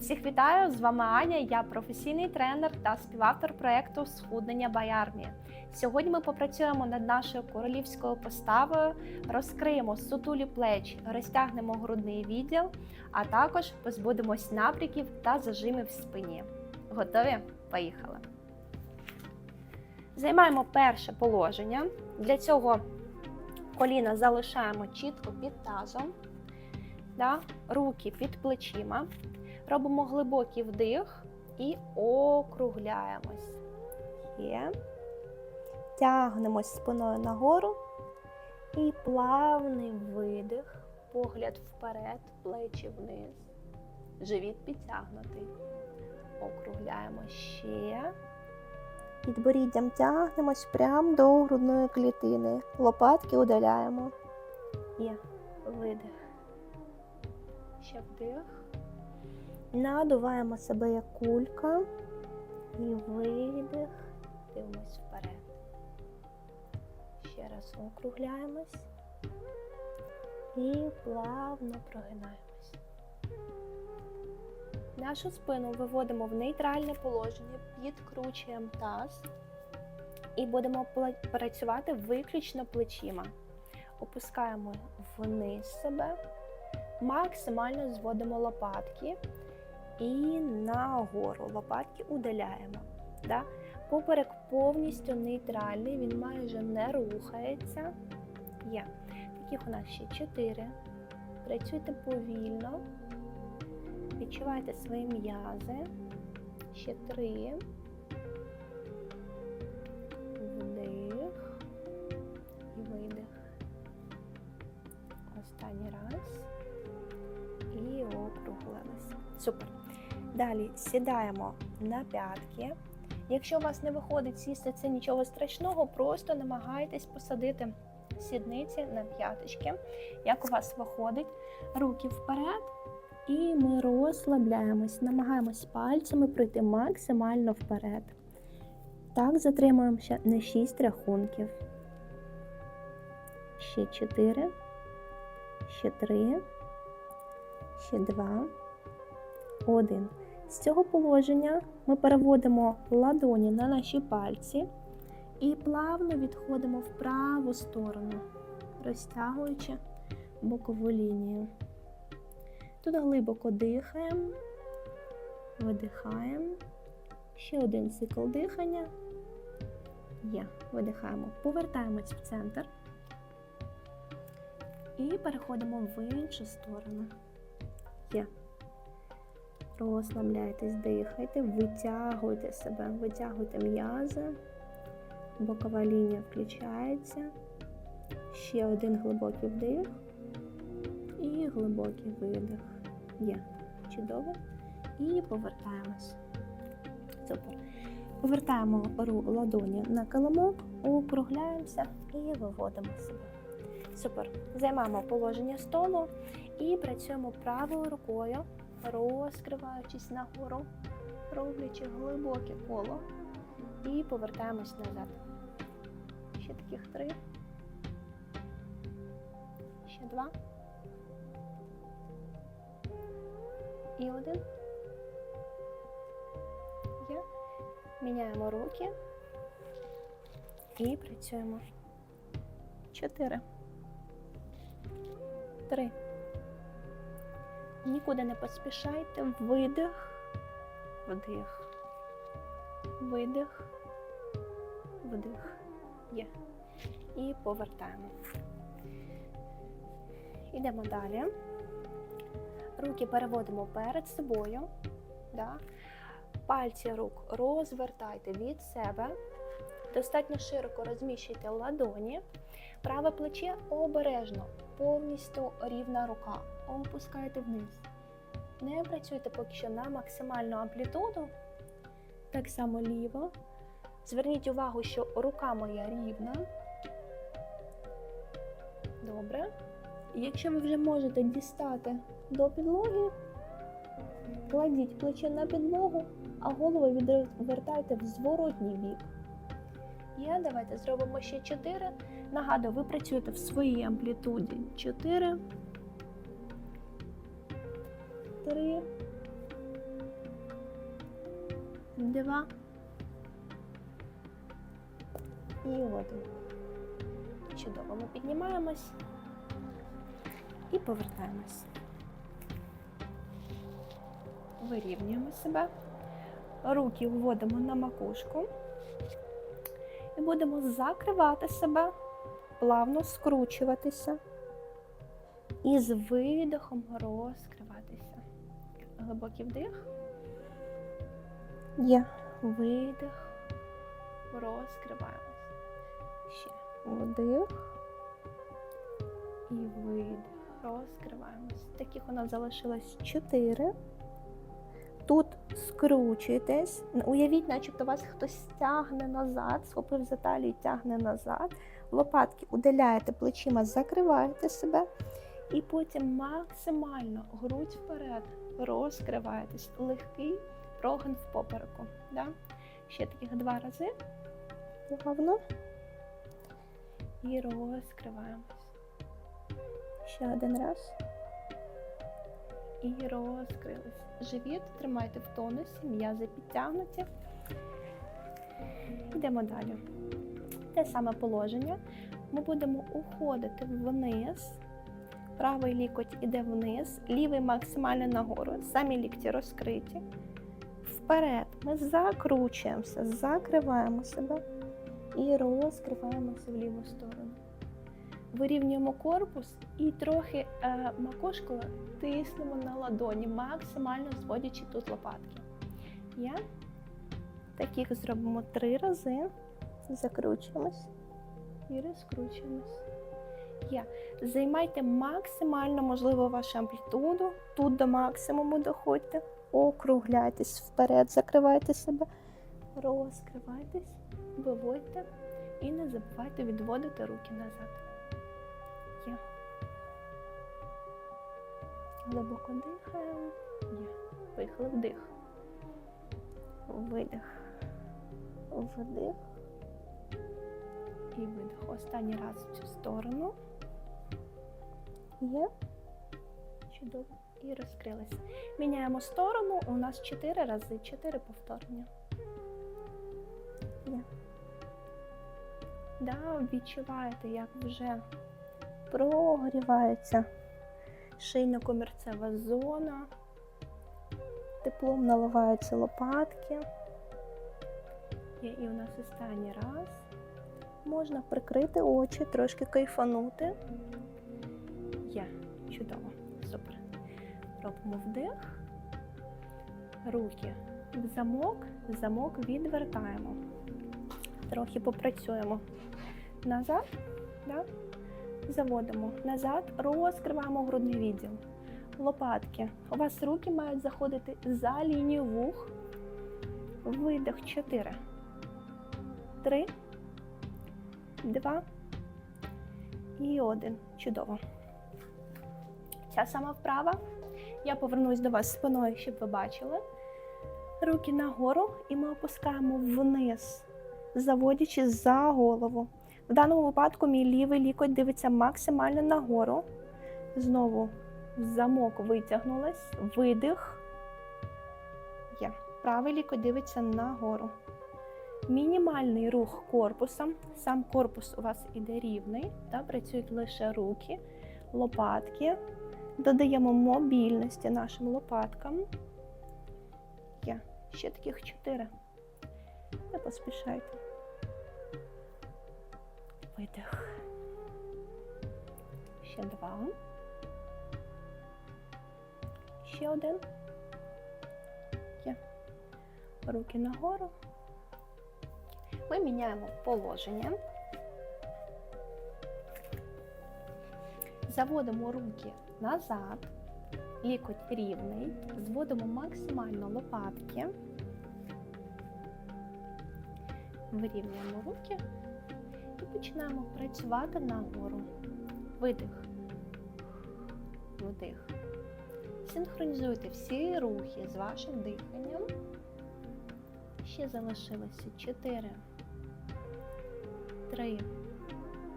Всіх вітаю! З вами Аня. Я професійний тренер та співавтор проєкту Схуднення Баярмії. Сьогодні ми попрацюємо над нашою королівською поставою, розкриємо сутулі плечі, розтягнемо грудний відділ, а також позбудемось напряків та зажимів в спині. Готові? Поїхали! Займаємо перше положення. Для цього коліна залишаємо чітко під тазом, руки під плечима. Робимо глибокий вдих і округляємось. Є. Тягнемось спиною нагору. І плавний видих, погляд вперед, плечі вниз. Живіт підтягнутий. Округляємо ще. Підборіддям тягнемось прямо до грудної клітини. Лопатки удаляємо. Є. Видих. Ще вдих. Надуваємо себе як кулька і видих, дивимось вперед. Ще раз округляємось і плавно прогинаємось. Нашу спину виводимо в нейтральне положення, підкручуємо таз і будемо працювати виключно плечима. Опускаємо вниз себе, максимально зводимо лопатки і нагору. Лопатки удаляємо. Да? Поперек повністю нейтральний, він майже не рухається. Є. Таких у нас ще 4. Працюйте повільно. Відчувайте свої м'язи. Ще 3. Вдих і видих. Останній раз. І округлилися. Супер. Далі сідаємо на п'ятки. Якщо у вас не виходить сісти, це нічого страшного, просто намагайтесь посадити сідниці на п'яточки, як у вас виходить, руки вперед. І ми розслабляємось, намагаємось пальцями пройти максимально вперед. Так, затримуємося на 6 рахунків. Ще 4, ще 3, ще 2. Один. З цього положення ми переводимо ладоні на наші пальці і плавно відходимо в праву сторону, розтягуючи бокову лінію. Тут глибоко дихаємо, видихаємо. Ще один цикл дихання. Є, видихаємо. Повертаємось в центр і переходимо в іншу сторону. Є. Розслабляйтесь, дихайте, витягуйте себе, витягуйте м'язи, бокова лінія включається. Ще один глибокий вдих і глибокий видих. Є. Чудово. І повертаємось. Супер. Повертаємо ладоні на килимок, округляємося і виводимо себе. Супер. Займаємо положення столу і працюємо правою рукою розкриваючись нагору, роблячи глибоке коло і повертаємось назад. Ще таких три. Ще два. І один. Є. Міняємо руки і працюємо. Чотири. Три. Нікуди не поспішайте. Видих, вдих, видих, вдих. Є. І повертаємо. Йдемо далі. Руки переводимо перед собою. Да? Пальці рук розвертайте від себе. Достатньо широко розміщуйте ладоні. Праве плече обережно, повністю рівна рука. Опускаєте вниз. Не працюйте поки що на максимальну амплітуду. Так само ліво. Зверніть увагу, що рука моя рівна. Добре. Якщо ви вже можете дістати до підлоги, кладіть плече на підлогу, а голову відвертайте в зворотній бік. Є, давайте зробимо ще 4. Нагадую, ви працюєте в своїй амплітуді 4, 3, два. І один. Чудово. Ми піднімаємось і повертаємось. Вирівнюємо себе. Руки вводимо на макушку. І будемо закривати себе, плавно скручуватися. І з видихом розкриватися. Глибокий вдих. Є. Видих. Розкриваємось. Ще. Вдих. І видих. Розкриваємось. Таких у нас залишилось 4. Тут скручуєтесь. Уявіть, начебто вас хтось тягне назад, схопив за талію, тягне назад. Лопатки удаляєте плечима, закриваєте себе. І потім максимально грудь вперед, розкриваєтесь. Легкий прогин в попереку. Да? Ще таких два рази. Плавно. І розкриваємось. Ще один раз. І розкрились. Живіт тримайте в тонусі, м'язи підтягнуті. Йдемо далі. Те саме положення. Ми будемо уходити вниз. Правий лікоть іде вниз, лівий максимально нагору, самі лікті розкриті. Вперед ми закручуємося, закриваємо себе і розкриваємося в ліву сторону. Вирівнюємо корпус і трохи е, макушкою тиснемо на ладоні, максимально зводячи тут лопатки. Я таких зробимо три рази. Закручуємось і розкручуємось. Я. Займайте максимально можливо вашу амплітуду. Тут до максимуму доходьте, округляйтесь вперед, закривайте себе, розкривайтесь, виводьте і не забувайте відводити руки назад. Є. Глибоко дихаємо. Є. Вихли вдих. Видих. Вдих. І видих. Останній раз в цю сторону. Є. Чудово. І розкрились. Міняємо сторону. У нас 4 рази, 4 повторення. Є. Да, відчуваєте, як вже прогрівається шийно-комірцева зона. Теплом наливаються лопатки. Є і у нас останній раз. Можна прикрити очі, трошки кайфанути. Є, чудово, супер. Робимо вдих, руки в замок, замок відвертаємо. Трохи попрацюємо назад, да? заводимо назад, розкриваємо грудний відділ. Лопатки. У вас руки мають заходити за лінію вух. Видих 4. 3, 2 і 1. Чудово. Ця сама вправа. Я повернусь до вас спиною, щоб ви бачили. Руки нагору і ми опускаємо вниз, заводячи за голову. В даному випадку мій лівий лікоть дивиться максимально нагору. Знову замок витягнулась, видих. Є. Правий лікоть дивиться нагору. Мінімальний рух корпусом. Сам корпус у вас іде рівний, та працюють лише руки, лопатки. Додаємо мобільності нашим лопаткам. Є. Ще таких чотири. Не поспішайте. Видих. Ще два. Ще один. Є. Руки нагору. Ми міняємо положення. Заводимо руки назад, лікоть рівний, зводимо максимально лопатки, вирівнюємо руки і починаємо працювати нагору. Видих, вдих. Синхронізуйте всі рухи з вашим диханням. Ще залишилося 4, 3.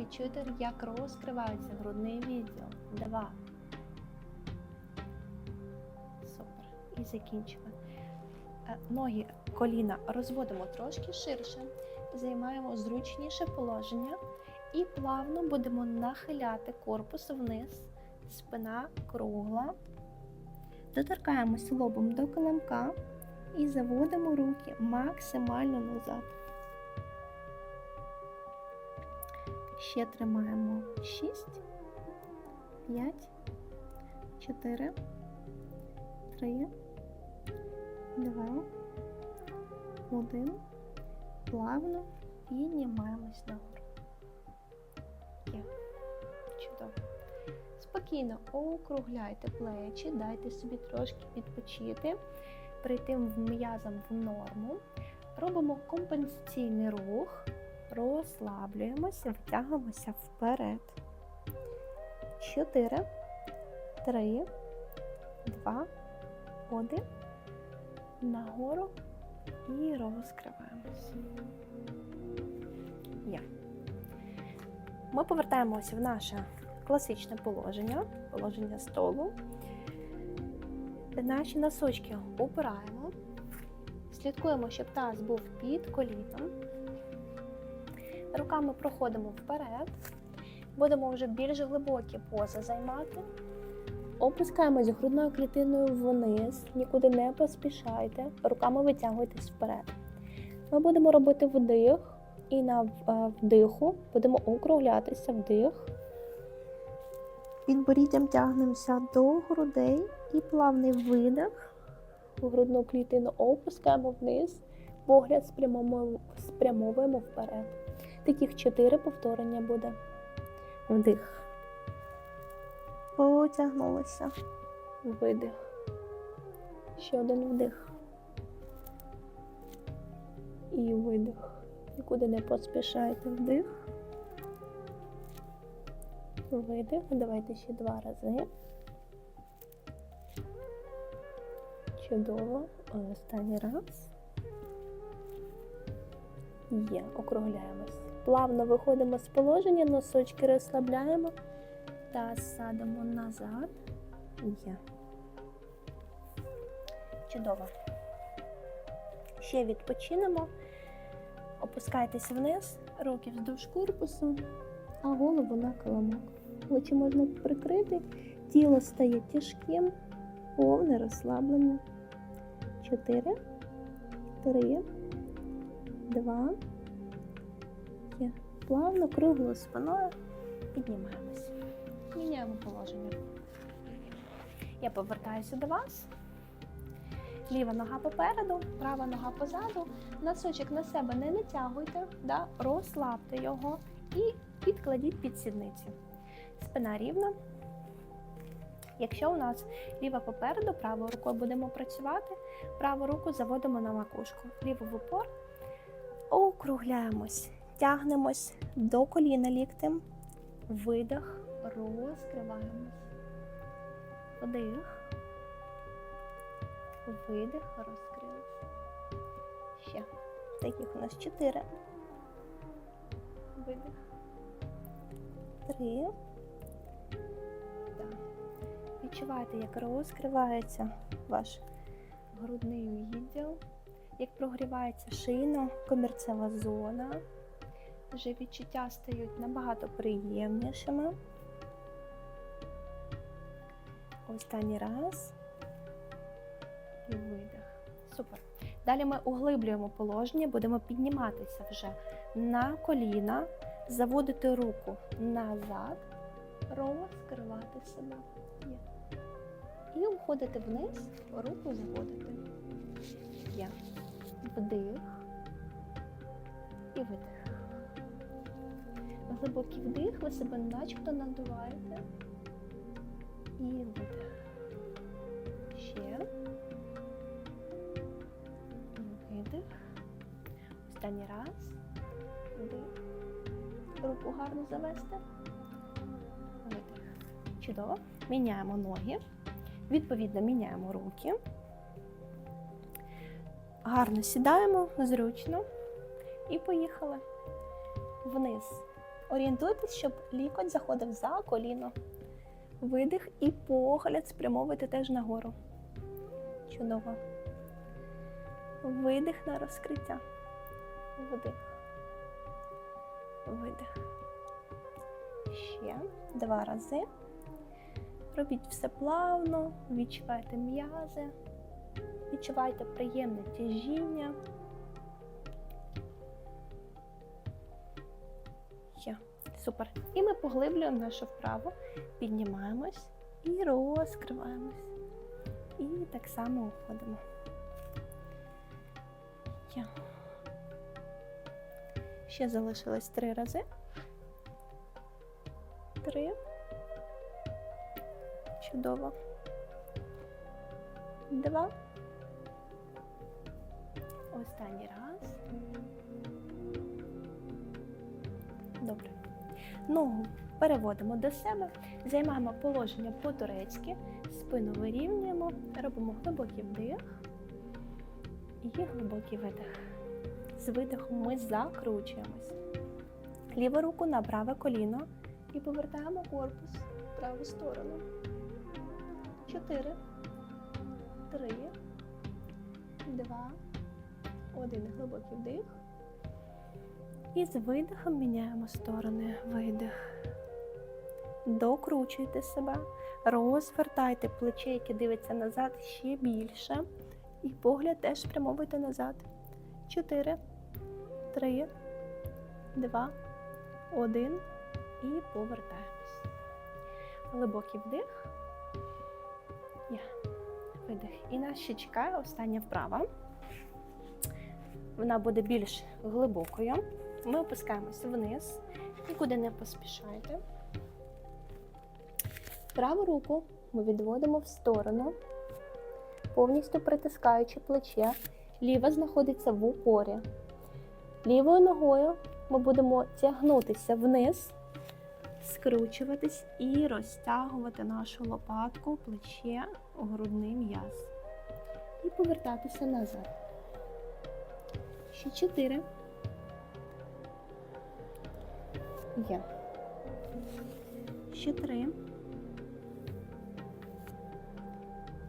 Відчуйте, як розкривається грудний відділ. 2, І закінчимо. Е, Ноги коліна розводимо трошки ширше, займаємо зручніше положення і плавно будемо нахиляти корпус вниз, спина кругла. Доторкаємося лобом до килимка і заводимо руки максимально назад. Ще тримаємо 6, 5, 4, 3, 2, 1. Плавно піднімаємось нагору. Є. Чудово. Спокійно округляйте плечі, дайте собі трошки відпочити, прийти м'язом в норму. Робимо компенсаційний рух, розслаблюємося, витягуємося вперед. 4, 3, 2, 1. Нагору і розкриваємося. Є. Ми повертаємося в наше класичне положення, положення столу. Наші носочки опираємо, слідкуємо, щоб таз був під коліном. Руками проходимо вперед, будемо вже більш глибокі пози займати. Опускаємось грудною клітиною вниз, нікуди не поспішайте, руками витягуйтесь вперед. Ми будемо робити вдих, і на е, вдиху будемо округлятися вдих. Підборіддям тягнемося до грудей і плавний видих. Грудну клітину опускаємо вниз, погляд спрямовуємо, вперед. Таких чотири повторення буде. Вдих. Потягнулися. Видих. Ще один вдих. І видих. Нікуди не поспішайте вдих. Видих. Давайте ще два рази. Чудово. Останній раз. Є, округляємось. Плавно виходимо з положення, носочки розслабляємо та садимо назад. Є. Чудово. Ще відпочинемо. Опускайтесь вниз, руки вздовж корпусу, а голову на килимок. Плечі можна прикрити, тіло стає тяжким, повне розслаблення. Чотири, три, два. Є. Плавно, круглою спиною піднімаємось. Міняємо положення. Я повертаюся до вас. Ліва нога попереду, права нога позаду. Носочок на себе не натягуйте, да? розслабте його і підкладіть під сідниці. Спина рівна. Якщо у нас ліва попереду, правою рукою будемо працювати, праву руку заводимо на макушку. Ліву в упор, округляємось, тягнемось до коліна ліктем, видих, розкриваємось. Вдих. Видих, розкрилися. Ще. Таких у нас чотири. Видих. Три. Так. Відчувайте, як розкривається ваш грудний відділ, як прогрівається шийно, комірцева зона. Вже відчуття стають набагато приємнішими. Останній раз. І видих. Супер. Далі ми углиблюємо положення, будемо підніматися вже на коліна, заводити руку назад, розкривати себе. І уходити вниз, руку заводити. Є. Вдих і видих. Глибокий вдих, ви себе начебто надуваєте. І видих. Ще. Видих. Останній раз. Вдих. Руку гарно завести. Видих. Чудово. Міняємо ноги. Відповідно, міняємо руки. Гарно сідаємо, зручно. І поїхали вниз. Орієнтуйтесь, щоб лікоть заходив за коліно. Видих і погляд спрямовуйте теж нагору. Чудово. Видих на розкриття. Вдих. Видих. Ще два рази. Робіть все плавно, відчувайте м'язи, відчувайте приємне тяжіння. Є. Супер. І ми поглиблюємо нашу вправу, піднімаємось і розкриваємось. І так само уходимо. Ще залишилось три рази. Три. Чудово. Два. Останній раз. Ногу переводимо до себе, займаємо положення по-турецьки, спину вирівнюємо, робимо глибокий вдих і глибокий видих. З видихом ми закручуємось. Ліву руку на праве коліно і повертаємо корпус в праву сторону. Чотири, три, два, один. Глибокий вдих. І з видихом міняємо сторони. Видих. Докручуйте себе, розвертайте плече, яке дивиться назад ще більше. І погляд теж спрямовуйте назад. Чотири, три, два, один. І повертаємось. Глибокий вдих. Є. Видих. І нас ще чекає остання вправа. Вона буде більш глибокою. Ми опускаємось вниз, нікуди не поспішайте. Праву руку ми відводимо в сторону, повністю притискаючи плече. Ліва знаходиться в упорі. Лівою ногою ми будемо тягнутися вниз, скручуватись і розтягувати нашу лопатку, плече, грудний м'яз. І повертатися назад. Ще чотири. Є. Ще три.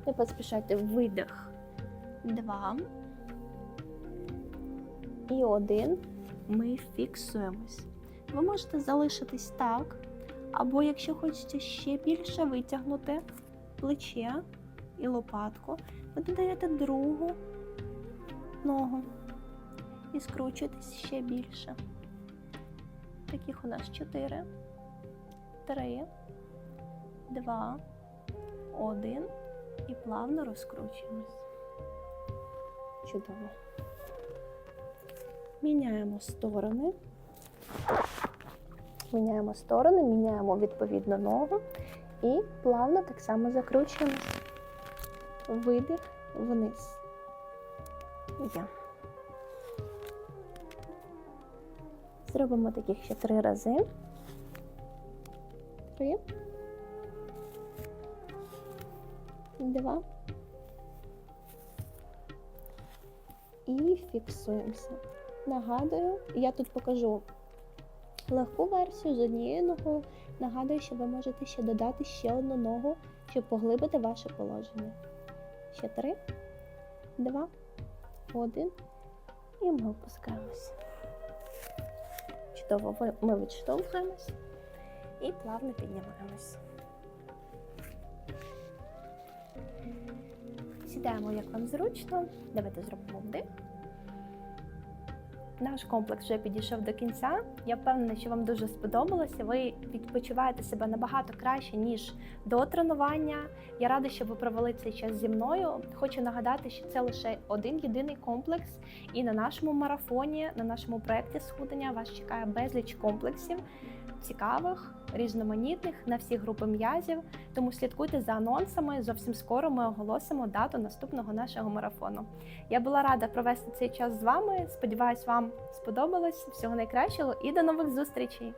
Не поспішайте видих. Два. І один. Ми фіксуємось. Ви можете залишитись так, або якщо хочете ще більше витягнути плече і лопатку, ви додаєте другу ногу і скручуєтесь ще більше. Таких у нас 4, 3, 2, 1 і плавно розкручуємось. Чудово. Міняємо сторони. Міняємо сторони, міняємо відповідно ногу і плавно так само закручуємось. Видих вниз. Є. Зробимо таких ще три рази. Три. Два. І фіксуємося. Нагадую, я тут покажу легку версію з однією ногою. Нагадую, що ви можете ще додати ще одну ногу, щоб поглибити ваше положення. Ще три, два, один. І ми опускаємося. Чудово, ми відштовхуємось і плавно піднімаємось. Сідаємо, як вам зручно. Давайте зробимо вдих. Наш комплекс вже підійшов до кінця. Я впевнена, що вам дуже сподобалося. Ви відпочиваєте себе набагато краще, ніж до тренування. Я рада, що ви провели цей час зі мною. Хочу нагадати, що це лише один єдиний комплекс. І на нашому марафоні, на нашому проєкті схудення вас чекає безліч комплексів, цікавих, різноманітних на всі групи м'язів. Тому слідкуйте за анонсами. Зовсім скоро ми оголосимо дату наступного нашого марафону. Я була рада провести цей час з вами. Сподіваюсь, вам сподобалось. Всього найкращого і до нових зустрічей!